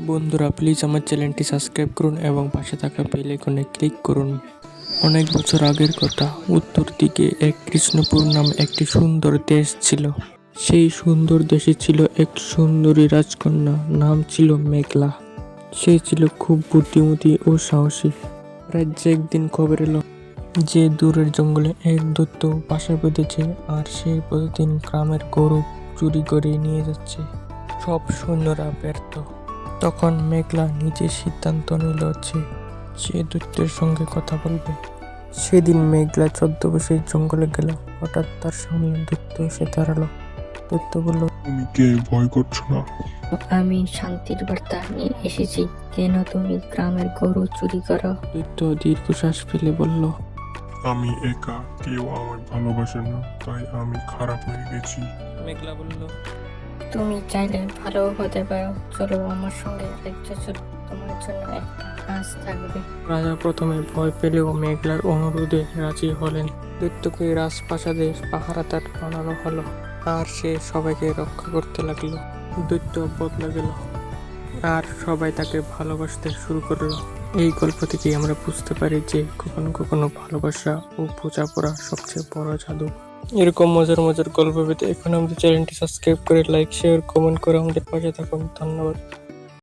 বন্ধুরা প্লিজ আমার চ্যানেলটি সাবস্ক্রাইব করুন এবং পাশে থাকা বেল আইকনে ক্লিক করুন। অনেক বছর আগের কথা, উত্তর দিকে এক কৃষ্ণপুর নাম একটি সুন্দর দেশ ছিল। সেই সুন্দর দেশে ছিল এক সুন্দরী রাজকন্যা, নাম ছিল মেঘলা। সে ছিল খুব বুদ্ধিমতী ও সাহসী। রাজ্যে একদিন খবর এলো যে দূরের জঙ্গলে এক দৈত্য বাসা বেঁধেছে আর সে প্রতিদিন গ্রামের গরু চুরি করে নিয়ে যাচ্ছে। সব সৈন্যরা ব্যর্থ। তখন মেঘলা নিজে সিদ্ধান্ত নিল যে সে দৈত্যের সঙ্গে কথা বলবে। সেদিন মেঘলা চোদ্দ ছদ্মবেশে জঙ্গলে গেল। হঠাৎ তার সামনে দৈত্য এসে দাঁড়াল। দৈত্য বলল তুমি কে? ভয় করছ না? আমি শান্তির বার্তা নিয়ে এসেছি। কেন তুমি গ্রামের গরু চুরি করো? দৈত্য দীর্ঘশ্বাস ফেলে বলল আমি একা। কেউ আমার ভালোবাসে না তাই আমি খারাপ হয়ে গেছি। মেঘলা বলল তুমি চাইলে ভালো হতে পারো। চলো আমার সঙ্গে রাজ্য চলো তোমার জন্য একটা কাজ থাকবে। রাজা প্রথমে ভয় পেলেও মেঘলার অনুরোধে রাজি হলেন। দৈত্যকে রাজপ্রাসাদের পাহারাদার বানানো হলো। আর সে সবাইকে রক্ষা করতে লাগল। দৈত্য বদলা গেল। আর সবাই তাকে ভালোবাসতে শুরু করল। এই গল্প থেকে আমরা বুঝতে পারি যে কখনো কখনো ভালোবাসা ও বোঝাপড়া সবচেয়ে বড় জাদু। এরকম মজার মজার গল্প পেতে এখন আমাদের চ্যানেলটি সাবস্ক্রাইব করে লাইক শেয়ার কমেন্ট করে আমাদের পাশে থাকুন। ধন্যবাদ।